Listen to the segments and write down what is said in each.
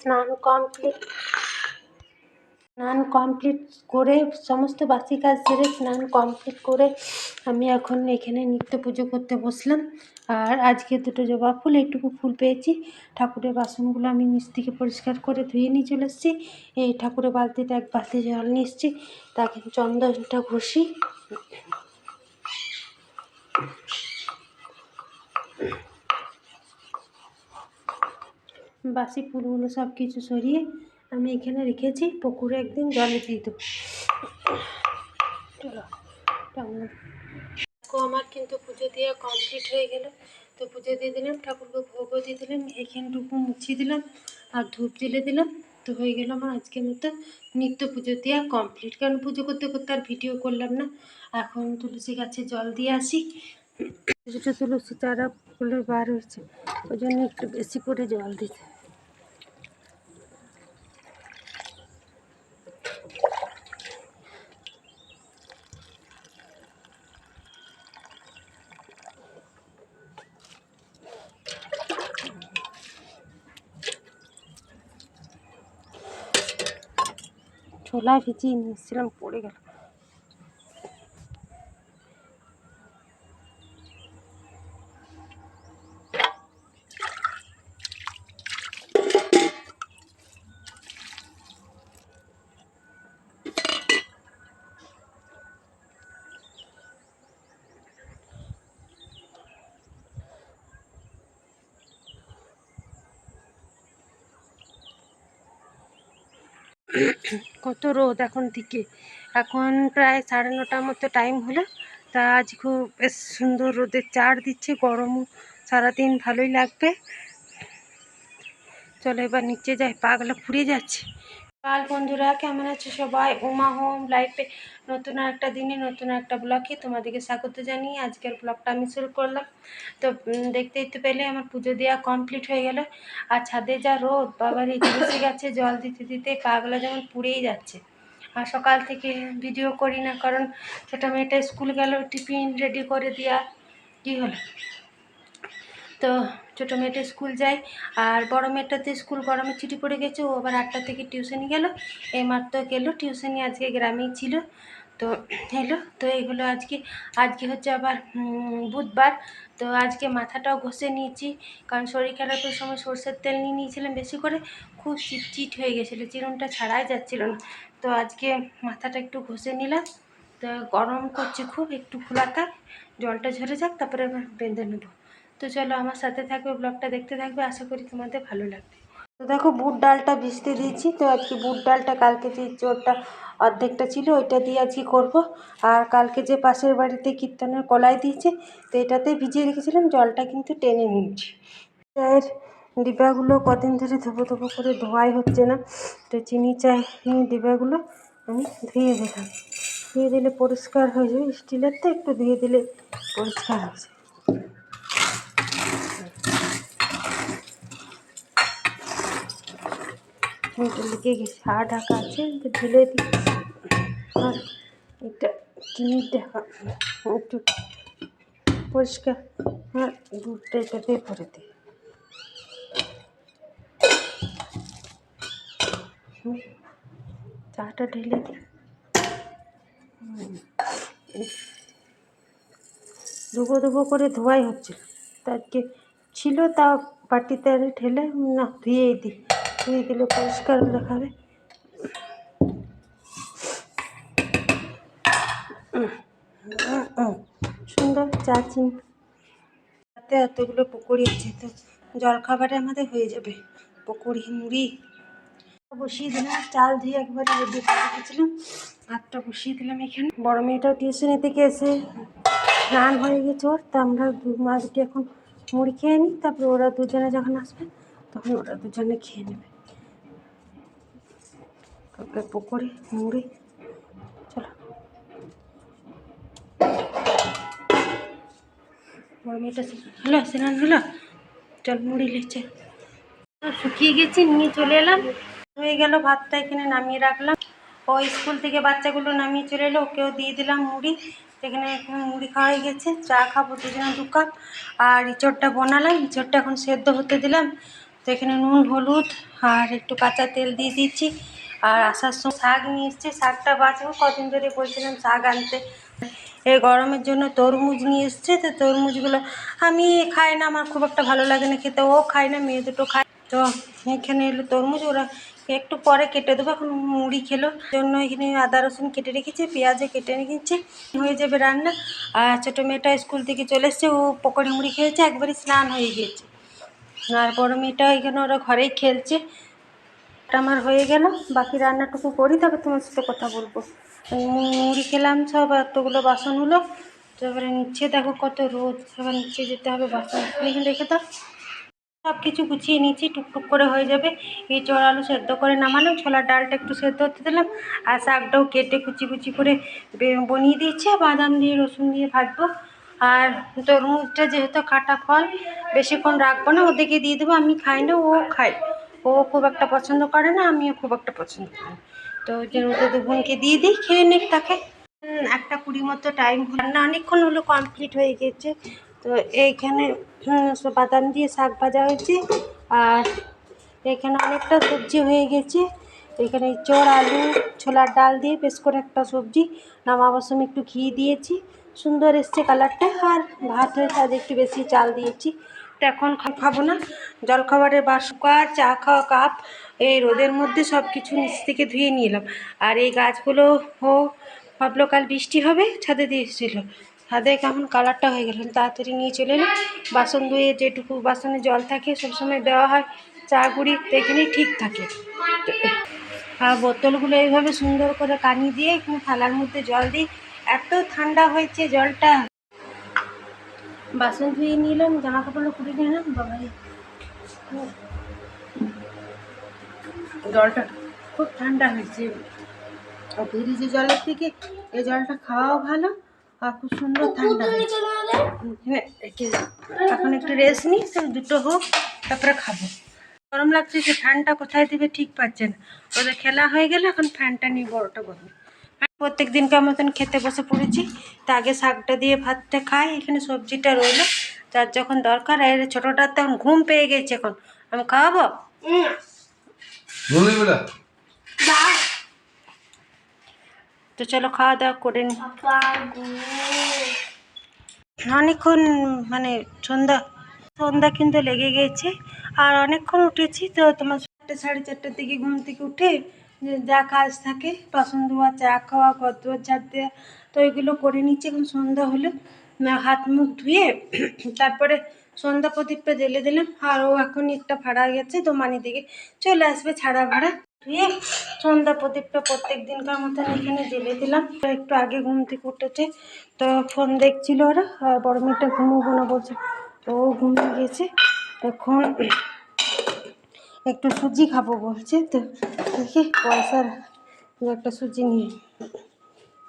স্নান কমপ্লিট স্নান কমপ্লিট করে সমস্ত বাসি কাজ সেরে স্নান কমপ্লিট করে আমি এখন এখানে নিত্য পুজো করতে বসলাম। আর আজকে দুটো জবা ফুল, এইটুকু ফুল পেয়েছি। ঠাকুরের বাসনগুলো আমি নিচ থেকে পরিষ্কার করে ধুয়ে নিয়ে চলে এসেছি। এই ঠাকুরের বালতিতে এক বালতি জল নিয়ে এসেছি। তাকে চন্দনটা ঘষি। বাসি ফুলগুলো সব কিছু সরিয়ে আমি এখানে রেখেছি, পুকুরে একদিন জলে দিয়ে দেবো। চলো আমার কিন্তু পুজো দেওয়া কমপ্লিট হয়ে গেল। তো পুজো দিয়ে দিলাম, ঠাকুরকে ভোগও দিয়ে দিলাম, এখানটুকু মুছিয়ে দিলাম, আর ধূপ জ্বেলে দিলাম। তো হয়ে গেল আমার আজকের মতো। নিত্য পুজো দেওয়া কমপ্লিট কারণ পুজো করতে করতে আর ভিডিও করলাম না। এখন তুলসী গাছে জল দিয়ে আসি। ছোটো তুলসী চারা ফুলে বার হয়েছে। ওই জন্য একটু বেশি করে জল দিতে। ছোলা ভিজিয়ে নিয়েছিলাম পড়ে গেল। কত রোদ এখন থেকে এখন প্রায় সাড়ে নটার মতো টাইম হলো। তা আজ খুব বেশ সুন্দর রোদের চার দিচ্ছে, গরমও সারাদিন ভালোই লাগবে। চলো এবার নিচে যাই পাগলা ফুরিয়ে যাচ্ছে। কাল বন্ধুরা কেমন আছে সবাই? উমা হোম লাইফে নতুন একটা দিনে নতুন একটা ব্লগে তোমাদেরকে স্বাগত জানিয়ে আজকের ব্লগটা আমি শুরু করলাম। তো উম, দেখতেই তো পেলে আমার পুজো দেওয়া কমপ্লিট হয়ে গেল। আর ছাদে যা রোদ বাবার এই গাছে জল দিতে দিতে পাগলা যেমন পুড়েই যাচ্ছে। আর সকাল থেকে ভিডিও করি না কারণ ছোটো মেয়েটা স্কুল গেল টিফিন রেডি করে দেওয়া কী হলো? তো ছোটো মেয়েটা স্কুল যায় আর বড় মেয়েটা তো স্কুল গরমে ছুটি পড়ে গেছে, ও আবার আটটা থেকে টিউশনি গেল। এই মাত্র গেলো, টিউশনি আজকে গ্রামেই ছিল। তো এলো, তো এইগুলো আজকে আজকে হচ্ছে আবার বুধবার। তো আজকে মাথাটাও ঘষে নিয়েছি, কারণ শরীর খারাপের সময় সর্ষের তেল নিয়ে নিয়েছিলাম বেশি করে, খুব চিটচিট হয়ে গেছিল, চিরুনটা ছাড়াই যাচ্ছিল না। তো আজকে মাথাটা একটু ঘষে নিলাম। তো গরম করছে খুব, একটু খোলা থাক জলটা ঝরে যাক, তারপরে আবার বেঁধে নেব। তো চলো আমার সাথে থাকবে ব্লগটা দেখতে থাকবে, আশা করি তোমাদের ভালো লাগবে। তো দেখো, বুট ডালটা ভিজতে দিয়েছি, তো আজকে বুট ডালটা, কালকে যে চোরটা অর্ধেকটা ছিল, ওইটা দিয়ে আজকে করব। আর কালকে যে পাশের বাড়িতে কীর্তনের কলাই দিয়েছে, তো এটাতে ভিজিয়ে রেখেছিলাম, জলটা কিন্তু টেনে নিয়েছি। চায়ের ডিব্বাগুলো কদিন ধরে ধোবো ধোবো করে ধোয়াই হচ্ছে না, তো চিনি চায় ডিব্বাগুলো আমি ধুয়ে দিলাম। ধুয়ে দিলে পরিষ্কার হয়ে যাবে স্টিলের তো একটু ধুয়ে দিলে পরিষ্কার হয়ে যাবে। লেগে গেছে ঢাকা আছে ঢেলে দিই। আর এটা চিনির ঢাকা একটু পরিষ্কার আর দুধটা এটাতে ভরে দিই। চাটা ঢেলে দিই। ধুবো ধুবো করে ধোয়াই হচ্ছিল। তা আজকে ছিল, তা বাটিতে ঢেলে না ধুয়েই দিই। ধুয়ে দিলে পরিষ্কার দেখাবে সুন্দর চা চিনি এতগুলো পকোড়ি আছে, তো জলখাবারে আমাদের হয়ে যাবে। পকোড়ি, মুড়ি। বসিয়ে দিলাম, চাল ধুয়ে একবারে রেডি করে রেখেছিলাম। ভাতটা বসিয়ে দিলাম এখানে। বড় মেয়েটাও টিউশনি থেকে এসে স্নান হয়ে গেছে ওর, তা আমরা দু মা দুটি এখন মুড়ি খেয়ে নিই, তারপরে ওরা দুজনে যখন আসবে, তখন ওরা দুজনে খেয়ে নেবে। তারপরে পকোড়ি, মুড়ি। চলো। বড় মেয়েটা হলো স্নান হলো চল, মুড়ি লেছে শুকিয়ে গেছি, নিয়ে চলে এলাম। হয়ে গেল, ভাতটা এখানে নামিয়ে রাখলাম। ও স্কুল থেকে বাচ্চাগুলো নামিয়ে চলে এলো, ওকেও দিয়ে দিলাম মুড়ি। এখন মুড়ি খাওয়া হয়ে গেছে, চা খাব দুজনে দু কাপ। আর ইঁচড়টা বানালাম, ইঁচড়টা এখন সেদ্ধ হতে দিলাম। তো এখানে নুন, হলুদ আর একটু কাঁচা তেল দিয়ে দিচ্ছি আর আসার সময় শাক নিয়ে এসছি, শাকটা বাঁচবো। কদিন ধরে বলছিলাম শাক আনতে। এই গরমের জন্য তরমুজ নিয়ে এসছে, তো তরমুজগুলো আমি খাই না, আমার খুব একটা ভালো লাগে না খেতে, ও খায় না, মেয়ে দুটো খায়। তো এখানে এলো তরমুজ, ওরা একটু পরে কেটে দেবো, এখন মুড়ি খেলো। জন্য এখানে আদা, রসুন কেটে রেখেছি, পেঁয়াজে কেটে রেখেছি হয়ে যাবে রান্না। আর ছোটো মেয়েটা স্কুল থেকে চলে এসছে, ও পকোড়ি মুড়ি খেয়েছে, একবারে স্নান হয়ে গিয়েছে। আর বড় মেয়েটা এখানে ওরা ঘরেই খেলছে। আমার হয়ে গেল, বাকি রান্নাটুকু করি তবে তোমার সাথে কথা বলব। মুড়ি খেলাম, সব এতগুলো বাসন হলো, তারপরে নিচে দেখো কত রোদ এবার নিচে যেতে হবে, বাসন রেখে দাও। সব কিছু গুছিয়ে নিয়েছি, টুকটুক করে হয়ে যাবে। এই চড় আলু সেদ্ধ করে নামালাম, ছোলার ডালটা একটু সেদ্ধ হতে দিলাম, আর শাকটাও কেটে কুচি কুচি করে বনিয়ে দিয়েছি বাদাম দিয়ে, রসুন দিয়ে ভাজবো। আর তরমুজটা যেহেতু কাটা ফল, বেশিক্ষণ রাখব না, ওদেরকে দিয়ে দেবো, আমি খাই না, ও খায়। ও খুব একটা পছন্দ করে না, আমিও খুব একটা পছন্দ করি। তো ওদের দু বোনকে দিয়ে দিই, খেয়ে নিক তাকে। একটা কুড়ি মতো টাইম রান্না অনেকক্ষণ হলো কমপ্লিট হয়ে গেছে। তো এইখানে বাদাম দিয়ে শাক ভাজা হয়েছে। আর এখানে অনেকটা সবজি হয়ে গেছে। এখানে চোর, আলু, ছোলার ডাল দিয়ে বেশ করে একটা সবজি। নামাবার একটু ঘি দিয়েছি। সুন্দর এসছে কালারটা আর ভাত হয়েছে, আজ একটু বেশি চাল দিয়েছি। তো এখন খাব না। জলখাবারের বাসকা চা খাওয়া কাপ, এই রোদের মধ্যে সব কিছু নিচ থেকে ধুয়ে নিয়ে এলাম। আর এই গাছগুলো, ও ভাবলো কাল বৃষ্টি হবে, ছাদে দিয়েছিল ছাদে কেমন কালারটা হয়ে গেল তাড়াতাড়ি নিয়ে চলে এলাম। বাসন ধুয়ে যেটুকু বাসনে জল থাকে, সবসময় দেওয়া হয়। চা গুঁড়ি তো এখানেই ঠিক থাকে। আর বোতলগুলো এইভাবে সুন্দর করে কানি দিয়ে, এখানে থালার মধ্যে জল দিই। এত ঠান্ডা হয়েছে জলটা। বাসন ধুয়ে নিলাম জামা কাপড় খুলে নিলাম বাবাই। জলটা খুব ঠান্ডা হয়েছে। আর ফ্রিজে জলের থেকে এই জলটা খাওয়াও ভালো আর খুব সুন্দর ঠান্ডা হয়েছে। এখানে রেখে এখন একটু রেস্ট নিই দুটো হোক তারপরে খাব। গরম লাগছে সে ফ্যানটা কোথায় দিবে ঠিক পাচ্ছে না। ওদের খেলা হয়ে গেলে এখন ফ্যানটা নিয়ে বড়টা বলবে প্রত্যেক দিনকার মতন খেতে বসে পড়েছি। তা আগে শাকটা দিয়ে ভাতটা খাই এখানে সবজিটা রইল। তার যখন দরকার আর ছোটোটার তখন ঘুম পেয়ে গেছে এখন। আমি খাওয়াবো? তো চলো খাওয়া দাওয়া করে নি। অনেকক্ষণ মানে সন্ধ্যা সন্ধ্যা কিন্তু লেগে গেছে। আর অনেকক্ষণ উঠেছি তো তোমার চারটে সাড়ে চারটের দিকে ঘুম থেকে উঠে যে কাজ থাকে, বাসন ধোয়া, চা খাওয়া, ঘর দুয়ার ঝাড় দেওয়া তো এগুলো করে নিচ্ছি। এখন সন্ধ্যা হলো হাত মুখ ধুয়ে তারপরে সন্ধ্যা প্রদীপটা জ্বেলে দিলাম। আর ও এখন একটা ভাড়া গেছে, তো মানি দিকে চলে আসবে ছাড়া ভাড়া। ধুয়ে সন্ধ্যা প্রদীপটা প্রত্যেক দিনকার মতন এখানে জ্বেলে দিলাম। একটু আগে ঘুম থেকে উঠেছে, তো ফোন দেখছিল ওরা, আর বড় মেয়েটা ঘুমোবো না বলছে। তো ও ঘুমিয়ে গেছে। এখন একটু সুজি খাব বলছে। তো দেখি পয়সার একটা সুজি নিয়ে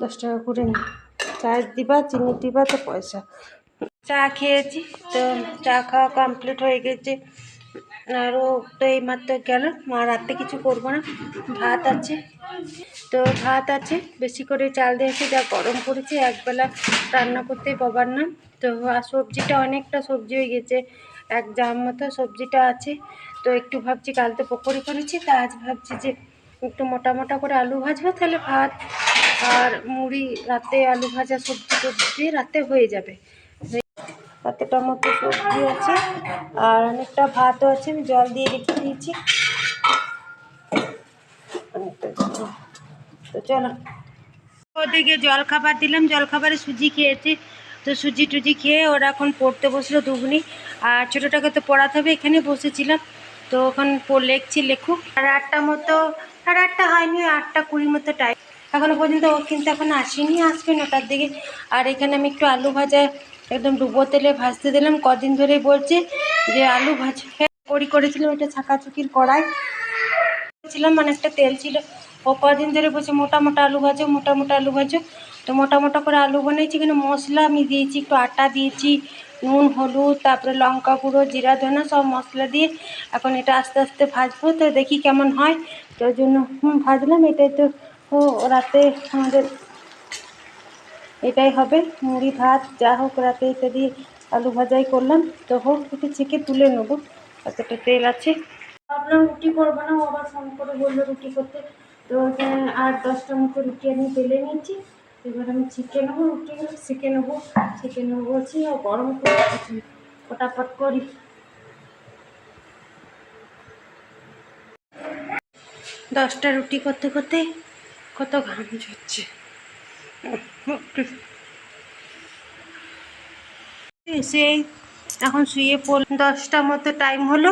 দশ টাকা করে নিই চায়ের দিবা চিনি দিবা, তো পয়সা। চা খেয়েছি, তো চা খাওয়া কমপ্লিট হয়ে গেছে। আরও তো এই মাত্র গেল, মা রাতে কিছু করব না। ভাত আছে। তো ভাত আছে, বেশি করে চাল দিয়েছি, যা গরম পড়েছে। একবেলা রান্না করতে বাবার নাম। তো আর সবজিটা অনেকটা সবজি হয়ে গেছে। এক জাম মতো সবজিটা আছে। তো একটু ভাবছি কাল তো পকোড়ি করেছি, তা আজ ভাবছি যে একটু মোটা মোটা করে আলু ভাজবো, তাহলে ভাত আর মুড়ি, রাতে আলু ভাজা সবজি টবজি রাতে হয়ে যাবে। এতটা মতো সবজি আছে আর অনেকটা ভাতও আছে, আমি জল দিয়ে রেখে দিয়েছি। চলো। ওদিকে জল খাবার দিলাম জল খাবারে সুজি খেয়েছে। তো সুজি টুজি খেয়ে ওরা এখন পড়তে বসল দুগুনি আর ছোটোটাকে তো পড়াতে হবে, এখানে বসেছিলাম। তো ওখানে লেখছি, লেখুক। সাড়ে আটটা মতো, সাড়ে আটটা হয়নি আটটা কুড়ি মতো টাইম এখনও পর্যন্ত ও কিন্তু এখন আসেনি, আসবে নটার দিকে। আর এখানে আমি একটু আলু ভাজা, একদম ডুবো তেলে ভাজতে দিলাম। কদিন ধরেই বলছে যে আলু ভাজা কড়ি করেছিলাম এটা ছাকাছুকির কড়াই। ছিলাম মানে একটা তেল ছিল। ও কদিন ধরে বলছে, মোটা মোটা আলু ভাজো, মোটা মোটা আলু ভাজো। তো মোটা মোটা করে আলু বানিয়েছি এখানে মশলা আমি দিয়েছি, একটু আটা দিয়েছি নুন হলুদ তারপরে লঙ্কা গুঁড়ো জিরা ধনা সব মশলা দিয়ে এখন এটা আস্তে আস্তে ভাজবো। তো দেখি কেমন হয়। তো জন্য হুম, ভাজলাম। এটাই তো রাতে আমাদের এটাই হবে। মুড়ি ভাত যা হোক রাতে দিয়ে আলু ভাজাই করলাম। তো হোক একটু ছেঁকে তুলে নেব। এতটা তেল আছে। ভাবলাম রুটি করব না ও আবার ফোন করে বলল রুটি করতে। তো ওখানে আর দশটা মতো রুটি আমি বেলে নিয়েছি। এবার আমি চিকেন নেব রুটিগুলো শিখে নেব শিখে নেব বলছি ও গরম করে ফটাফট করি। দশটা রুটি করতে করতে কত ঘাম ঝরছে। সেই এখন শুয়ে পড়ল দশটা মতো টাইম হলো।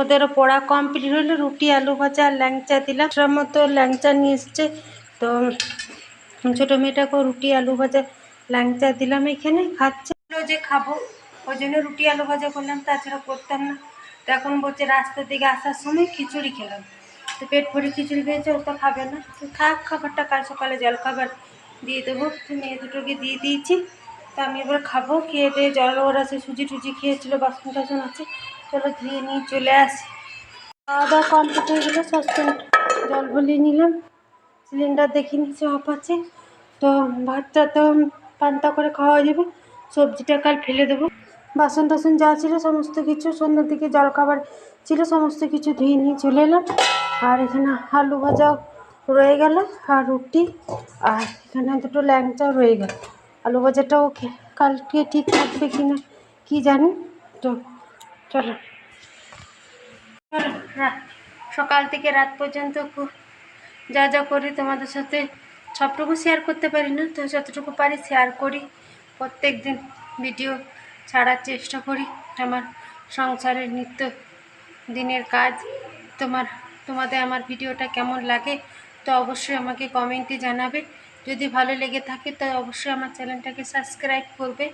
ওদেরও পড়া কমপ্লিট হলো। রুটি, আলু ভাজা, আর ল্যাংচা দিলাম। মতো ল্যাংচা নিয়ে এসছে। তো ছোটো মেয়েটাকেও রুটি আলু ভাজা ল্যাংচা দিলাম এখানে, খাচ্ছে। যে খাব, ওই জন্য রুটি আলু ভাজা করলাম, তাছাড়া করতাম না। তো এখন বলছে রাস্তার দিকে আসার সময় খিচুড়ি খেলাম। তো পেট ভরে খিচুড়ি খেয়েছে, ও তো খাবে না। তো থাক, খাবারটা কাল সকালে জল খাবার দিয়ে দেবো। তো মেয়ে দুটোকে দিয়ে দিয়েছি। তো আমি এবার খাব, খেয়ে দিয়ে জল ওর আছে, সুজি টুজি খেয়েছিলো, বাসন টাসন আছে। চলো ধুয়ে নিয়ে চলে আসি। খাওয়া দাওয়া কমপ্লিট হয়ে গেলো সসপ্যান জল ভরিয়ে নিলাম। সিলিন্ডার দেখে নিচ্ছি অফ আছে। তো ভাতটা তো পান্তা করে খাওয়া যাবে সবজিটা কাল ফেলে দেবো। বাসন টাসন যা ছিল সমস্ত কিছু, সন্ধ্যার দিকে জল খাবার ছিল, সমস্ত কিছু ধুয়ে নিয়ে চলে এলাম। আর এখানে আলু ভাজাও রয়ে গেল আর রুটি, আর এখানে দুটো ল্যাংচাও রয়ে গেল। আলু ভাজাটাও কালকে ঠিক থাকবে কি না, কী জানি। তো চলো। চলো সকাল থেকে রাত পর্যন্ত খুব যা যা করি তোমাদের সাথে সবটুকু শেয়ার করতে পারি না, তো যতটুকু পারি শেয়ার করি। প্রত্যেক দিন ভিডিও ছাড়ার চেষ্টা করি আমার সংসারের নিত্য দিনের কাজ। তোমার, তোমাদের আমার ভিডিওটা কেমন লাগে, তো অবশ্যই আমাকে কমেন্টে জানাবে। যদি ভালো লেগে থাকে, তো অবশ্যই আমার চ্যানেলটাকে সাবস্ক্রাইব করবে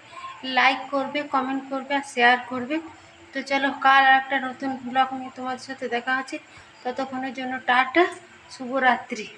লাইক করবে কমেন্ট করবে আর শেয়ার করবে। তো চলো, কাল আর একটা নতুন ব্লগ নিয়ে তোমাদের সাথে দেখা আছে ততক্ষণের জন্য টাটা। शुभरात्रि।